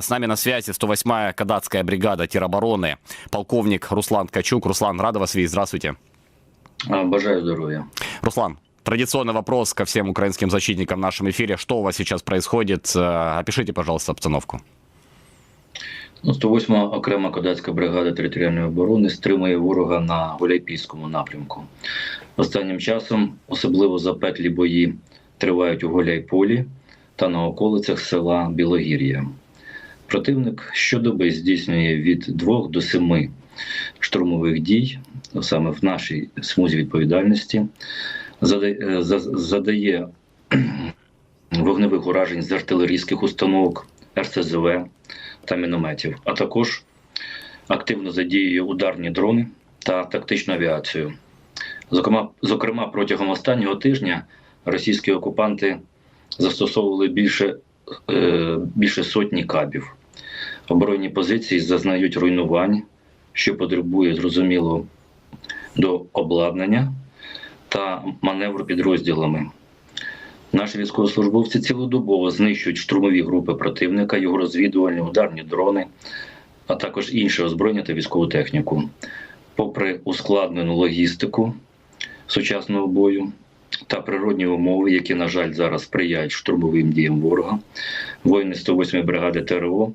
С нами на связи 108-я Кадатская бригада теробороны, полковник Руслан Ткачук. Руслан, рада вас видеть. Здравствуйте. А, Бажаю здоров'я. Руслан, традиционный вопрос ко всем украинским защитникам в нашем эфире. Что у вас сейчас происходит? Э, Опишите, пожалуйста, обстановку. Ну, 108 окрема кадетська бригада територіальної оборони стримує ворога на Гуляйпільському напрямку. Останнім часом особливо запеклі бої тривають у Гуляйполі та на околицях села Білогір'я. Противник щодоби здійснює від 2 до 7 штурмових дій, саме в нашій смузі відповідальності, е, задає вогневих уражень з артилерійських установок, РСЗВ та мінометів, а також активно задіює ударні дрони та тактичну авіацію. Зокрема, зокрема, протягом останнього тижня російські окупанти застосовували більше, е, більше сотні кабів. Оборонні позиції зазнають руйнувань, що потребує зрозуміло до обладнання та маневру підрозділами. Наші військовослужбовці цілодобово знищують штурмові групи противника, його розвідувальні ударні дрони, а також інше озброєння та військову техніку. Попри ускладнену логістику сучасного бою та природні умови, які, на жаль, зараз сприяють штурмовим діям ворога, воїни 108-ї бригади ТРО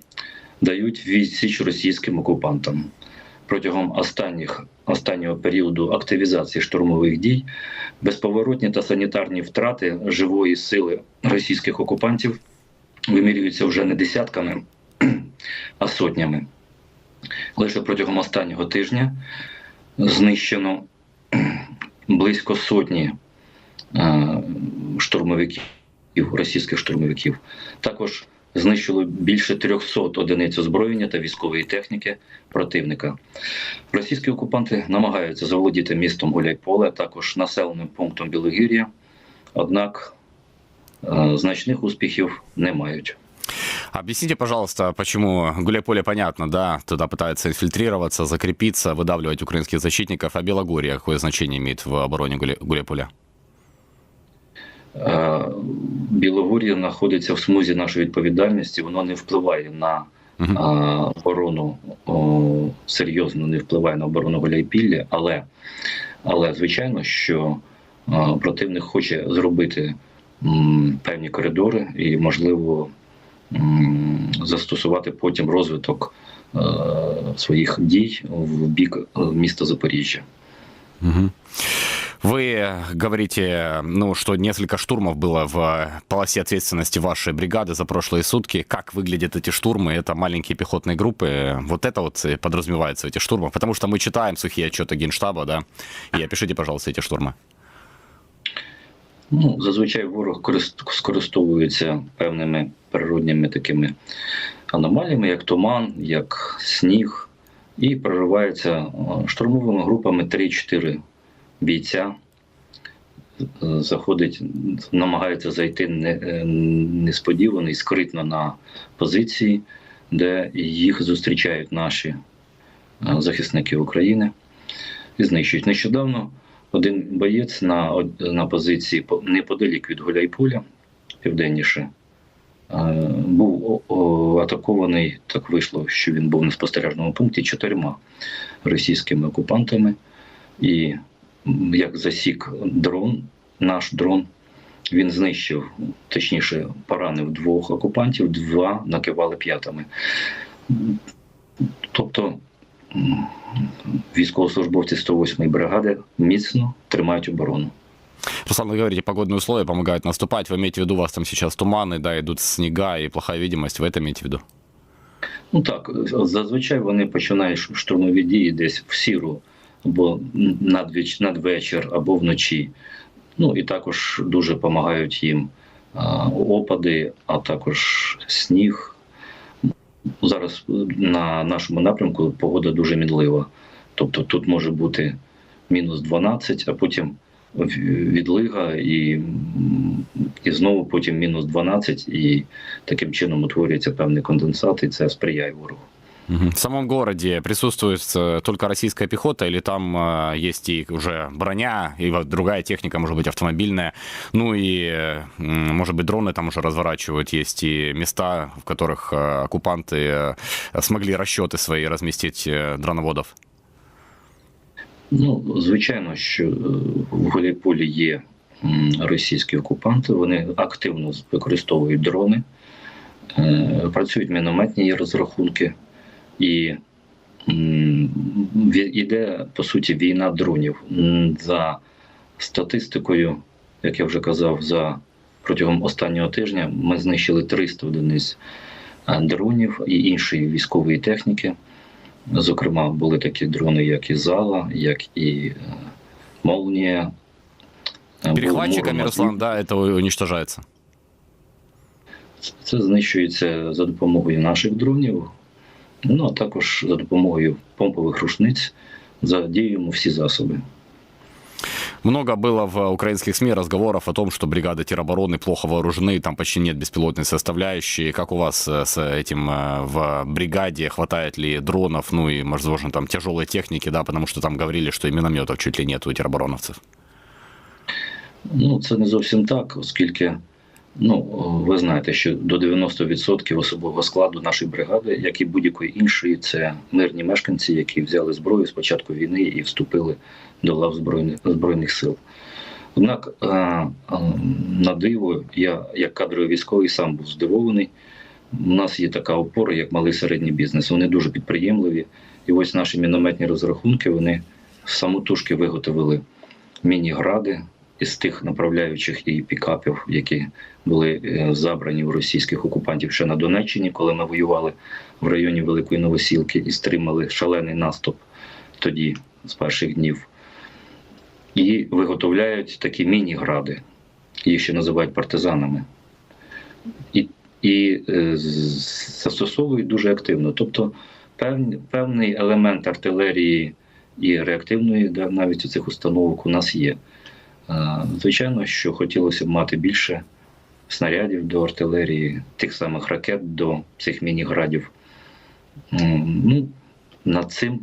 дають відсіч російським окупантам. Протягом останніх, останнього періоду активізації штурмових дій безповоротні та санітарні втрати живої сили російських окупантів вимірюються вже не десятками, а сотнями. Лише протягом останнього тижня знищено близько сотні е, штурмовиків, російських штурмовиків. Також знищило більше 300 одиниць озброєння та військової техніки противника. Російські окупанти намагаються заволодіти містом Гуляйполе, а також населеним пунктом Білогір'я, однак е, значних успіхів не мають. Объясните, пожалуйста, почему Гуляйполе понятно, да, туда пытаются инфильтрироваться, закрепиться, выдавливать украинских защитников, а Белогорье какое значение имеет в обороне Гуля- Гуляйполя? Е, Білогор'я знаходиться в смузі нашої відповідальності, воно не впливає на оборону о, серйозно не впливає на оборону Гуляйпілля, але, але звичайно, що а, противник хоче зробити м, певні коридори і, можливо, м, застосувати потім розвиток е, своїх дій в бік е, міста Запоріжжя. Мгм. Вы говорите, ну, что несколько штурмов было в полосе ответственности вашей бригады за прошлые сутки. Как выглядят эти штурмы? Это маленькие пехотные группы. Вот это вот и подразумевается в этих штурмах. Потому что мы читаем сухие отчеты Генштаба, да. И опишите, пожалуйста, эти штурмы. Ну, зазвичай ворог корист- скористовується певними природніми такими аномаліями, як туман, як сніг, і проривається е, штурмовими групами 3-4 бійця. Заходить, намагається зайти е, несподівано і скритно на позиції, де їх зустрічають наші е, захисники України і знищують. Нещодавно один боєць на, на позиції неподалік від Гуляйполя, південніше, е, був атакований. Так вийшло, що він був на спостережному пункті чотирма російськими окупантами. І як засік дрон, наш дрон, він знищив, точніше, поранив двох окупантів, два накивали п'ятами. М, Тобто м, військовослужбовці 108-ї бригади міцно тримають оборону. Руслан, вы говорите, погодные условия помогают наступать. Вы имеете в виду, у вас там сейчас туманы, да, идут снега и плохая видимость. Вы это имеете в виду? Ну так, зазвичай вони починають ш- штурмові дії десь в сіру або надвіч, надвечір, або вночі. Ну і також дуже допомагають їм опади, а також сніг. Зараз на нашому напрямку погода дуже мінлива. Тобто тут може бути мінус 12, а потім відлига і, і знову потім мінус 12, і таким чином утворюється певний конденсат, і це сприяє ворогу. Мгм. В самом городе присутствует э, только российская пехота или там э, есть и уже броня, и вот другая техника, может быть, автомобильная, ну и, э, м, может быть, дроны там уже разворачивают, есть и места, в которых э, оккупанты э, смогли расчеты свои разместить э, дроноводов? Ну, звичайно, що е, в Гуляйполі є м, російські окупанти, вони активно використовують дрони, е, працюють мінометні розрахунки, І іде, по суті, війна дронів. За статистикою, як я вже казав, за протягом останнього тижня ми знищили 300 одиниць е, дронів і іншої військової техніки. Зокрема, були такі дрони, як і Зала, як і е, Молнія. Е, Перехватчиками, Руслан, да, это уничтожается. Це знищується за допомогою наших дронів, ну а також за допомогою помпових рушниць. Задіюємо всі засоби. Много было в украинских СМИ разговоров о том, что бригады теробороны плохо вооружены, там почти нет беспилотной составляющей. Как у вас э, с этим э, в бригаде? Хватает ли дронов, ну и, возможно, там тяжелой техники, да, потому что там говорили, что и минометов чуть ли нет у теробороновцев. Ну, це не зовсім так, оскільки ну, ви знаєте, що до 90% особового складу нашої бригади, як і будь-якої іншої, це мирні мешканці, які взяли зброю з початку війни і вступили до лав збройних, збройних сил. Однак, е, е, на диво, я як кадровий військовий сам був здивований. У нас є така опора, як малий середній бізнес. Вони дуже підприємливі. І ось наші мінометні розрахунки вони самотужки виготовили міні-гради із тих направляючих і пікапів, які були е, забрані у російських окупантів ще на Донеччині, коли ми воювали в районі Великої Новосілки і стримали шалений наступ тоді, з перших днів. І виготовляють такі міні-гради, їх ще називають партизанами. І, і е, застосовують дуже активно. Тобто певний, певний елемент артилерії і реактивної навіть у цих установок у нас є. Звичайно, що хотілося б мати більше снарядів до артилерії, тих самих ракет до цих міні-градів. Ну, над цим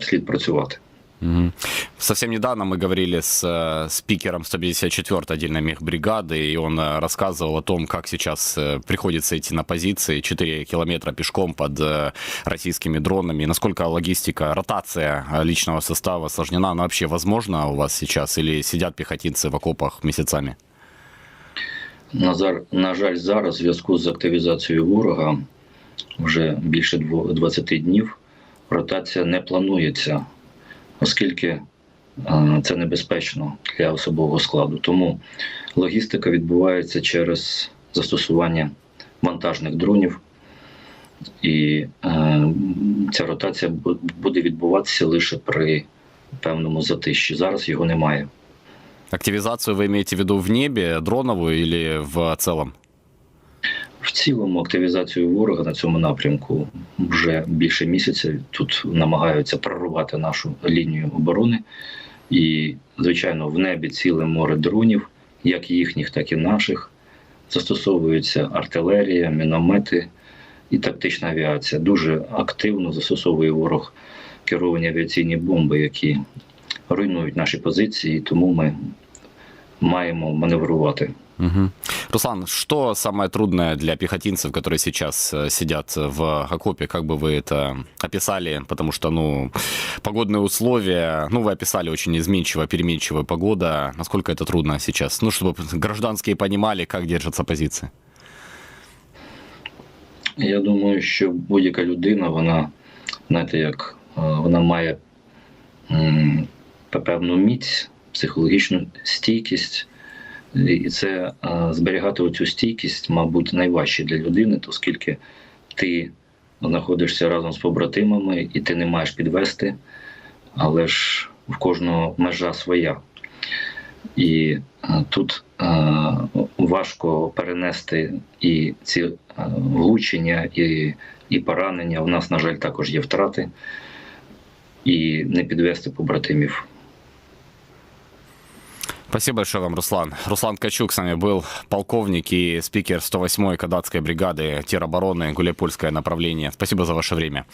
слід працювати. Мгм. Совсем недавно мы говорили с э, спикером 154-й отдельной мехбригады, и он э, рассказывал о том, как сейчас э, приходится идти на позиции 4 километра пешком под э, российскими дронами. Насколько логистика, ротация э, личного состава осложнена? Она вообще возможна у вас сейчас? Или сидят пехотинцы в окопах месяцами? На, зар- на жаль, зараз в зв'язку з активізацією ворога вже більше дво- 20 днів ротація не планується, оскільки е, це небезпечно для особового складу. Тому логістика відбувається через застосування вантажних дронів, і е, ця ротація буде відбуватися лише при певному затищі. Зараз його немає. Активизацию вы имеете в виду в небе, дроновую или в целом? В цілому активізацію ворога на цьому напрямку вже більше місяця. Тут намагаються прорвати нашу лінію оборони. І, звичайно, в небі ціле море дронів, як їхніх, так і наших. Застосовується артилерія, міномети і тактична авіація. Дуже активно застосовує ворог керовані авіаційні бомби, які руйнують наші позиції, тому ми маємо маневрувати. Мгм. Руслан, что самое трудное для пехотинцев, которые сейчас э, сидят в окопе? Как бы вы это описали? Потому что, ну, погодные условия, ну, вы описали очень изменчивая, переменчивая погода. Насколько это трудно сейчас? Ну, чтобы гражданские понимали, как держатся позиции. Я думаю, що будь-яка людина, вона, знаєте, як е, вона має м, певну міць, психологічну стійкість. І це зберігати оцю стійкість, мабуть, найважче для людини, оскільки ти знаходишся разом з побратимами і ти не маєш підвести, але ж в кожного межа своя. І тут важко перенести і ці влучення, і, і поранення. У нас, на жаль, також є втрати, і не підвести побратимів. Спасибо большое вам, Руслан. Руслан Ткачук с нами был, полковник и спикер 108-й кадатской бригады теробороны Гуляйпольское направление. Спасибо за ваше время.